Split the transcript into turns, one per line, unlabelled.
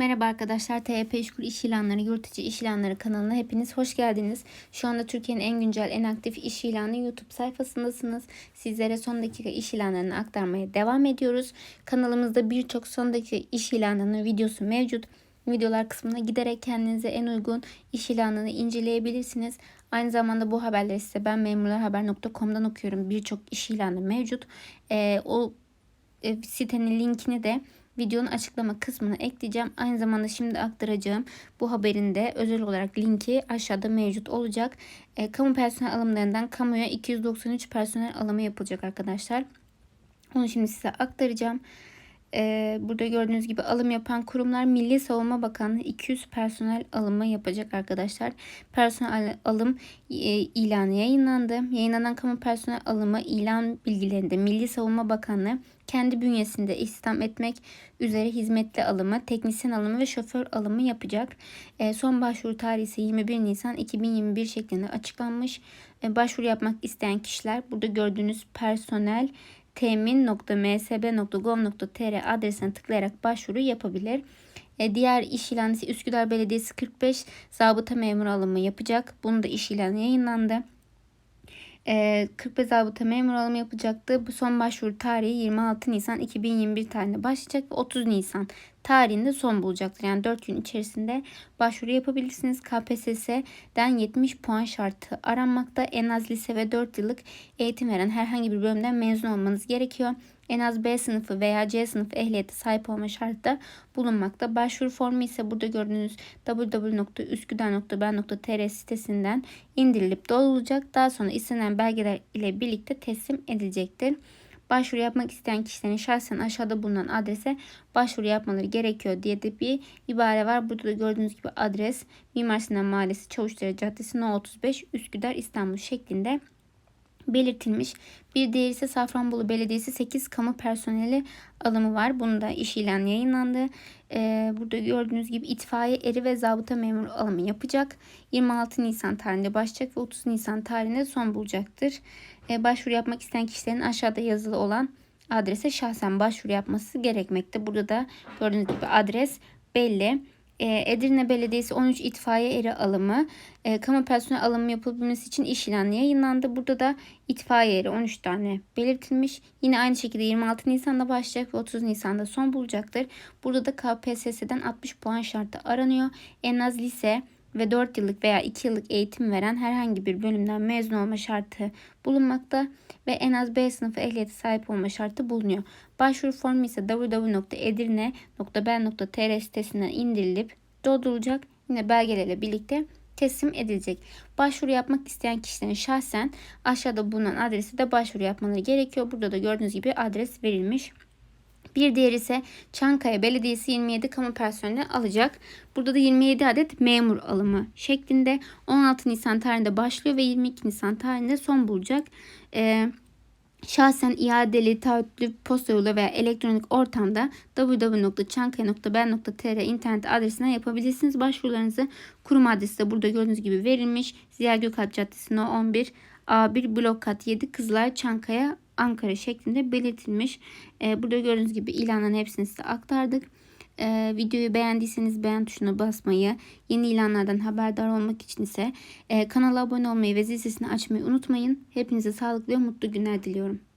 Merhaba arkadaşlar. TYP İşkur İş İlanları, Yurt İçi İş İlanları kanalına hepiniz hoş geldiniz. Şu anda Türkiye'nin en güncel, en aktif iş ilanı YouTube sayfasındasınız. Sizlere son dakika iş ilanlarını aktarmaya devam ediyoruz. Kanalımızda birçok son dakika iş ilanlarının videosu mevcut. Videolar kısmına giderek kendinize en uygun iş ilanını inceleyebilirsiniz. Aynı zamanda bu haberleri size ben memurlarhaber.com'dan okuyorum. Birçok iş ilanı mevcut. Ee, o e, sitenin linkini de videonun açıklama kısmına ekleyeceğim. Aynı zamanda şimdi aktaracağım bu haberin de özel olarak linki aşağıda mevcut olacak. E, kamu personel alımlarından kamuya 293 personel alımı yapılacak arkadaşlar. Onu şimdi size aktaracağım. Ee, burada gördüğünüz gibi alım yapan kurumlar Milli Savunma Bakanlığı 200 personel alımı yapacak arkadaşlar. Personel alım e, ilanı yayınlandı. Yayınlanan kamu personel alımı ilan bilgilerinde Milli Savunma Bakanlığı kendi bünyesinde istihdam etmek üzere hizmetli alımı, teknisyen alımı ve şoför alımı yapacak. E, son başvuru tarihi ise 21 Nisan 2021 şeklinde açıklanmış. E, başvuru yapmak isteyen kişiler burada gördüğünüz personel temin.msb.gov.tr adresine tıklayarak başvuru yapabilir. E, diğer iş ilanı Üsküdar Belediyesi 45 zabıta memur alımı yapacak. Bunun da iş ilanı yayınlandı. E, 45 zabıta memur alımı yapacaktı. Bu son başvuru tarihi 26 Nisan 2021 tarihinde başlayacak ve 30 Nisan tarihinde son bulacaktır. Yani 4 gün içerisinde başvuru yapabilirsiniz. KPSS'den 70 puan şartı aranmakta. En az lise ve 4 yıllık eğitim veren herhangi bir bölümden mezun olmanız gerekiyor. En az B sınıfı veya C sınıfı ehliyete sahip olma şartı da bulunmakta. Başvuru formu ise burada gördüğünüz www.üsküdar.ben.tr sitesinden indirilip dolulacak. Daha sonra istenen belgeler ile birlikte teslim edilecektir. Başvuru yapmak isteyen kişilerin şahsen aşağıda bulunan adrese başvuru yapmaları gerekiyor diye de bir ibare var. Burada da gördüğünüz gibi adres Mimar Sinan Mahallesi Çavuşdere Caddesi No 35 Üsküdar İstanbul şeklinde belirtilmiş. Bir diğeri ise Safranbolu Belediyesi 8 kamu personeli alımı var. Bunun da iş ilan yayınlandı. Ee, burada gördüğünüz gibi itfaiye eri ve zabıta memur alımı yapacak. 26 Nisan tarihinde başlayacak ve 30 Nisan tarihinde son bulacaktır. Ee, başvuru yapmak isteyen kişilerin aşağıda yazılı olan adrese şahsen başvuru yapması gerekmekte. Burada da gördüğünüz gibi adres belli. E, Edirne Belediyesi 13 itfaiye eri alımı, e, kamu personel alımı yapılabilmesi için iş ilanı yayınlandı. Burada da itfaiye eri 13 tane belirtilmiş. Yine aynı şekilde 26 Nisan'da başlayacak ve 30 Nisan'da son bulacaktır. Burada da KPSS'den 60 puan şartı aranıyor. En az lise ve 4 yıllık veya 2 yıllık eğitim veren herhangi bir bölümden mezun olma şartı bulunmakta ve en az B sınıfı ehliyete sahip olma şartı bulunuyor. Başvuru formu ise www.edirne.ben.tr sitesinden indirilip doldurulacak. Yine belgelerle birlikte teslim edilecek. Başvuru yapmak isteyen kişilerin şahsen aşağıda bulunan adresi de başvuru yapmaları gerekiyor. Burada da gördüğünüz gibi adres verilmiş. Bir diğer ise Çankaya Belediyesi 27 kamu personeli alacak. Burada da 27 adet memur alımı şeklinde 16 Nisan tarihinde başlıyor ve 22 Nisan tarihinde son bulacak. Ee, Şahsen iadeli, taahhütlü posta yolu veya elektronik ortamda www.çankaya.ben.tr internet adresine yapabilirsiniz. Başvurularınızı kurum adresi de burada gördüğünüz gibi verilmiş. Ziya Gökalp Caddesi No 11 A1 Blok Kat 7 Kızılay Çankaya Ankara şeklinde belirtilmiş. Ee, burada gördüğünüz gibi ilanların hepsini size aktardık. Ee, videoyu beğendiyseniz beğen tuşuna basmayı, yeni ilanlardan haberdar olmak için ise e, kanala abone olmayı ve zil sesini açmayı unutmayın. Hepinize sağlıklı ve mutlu günler diliyorum.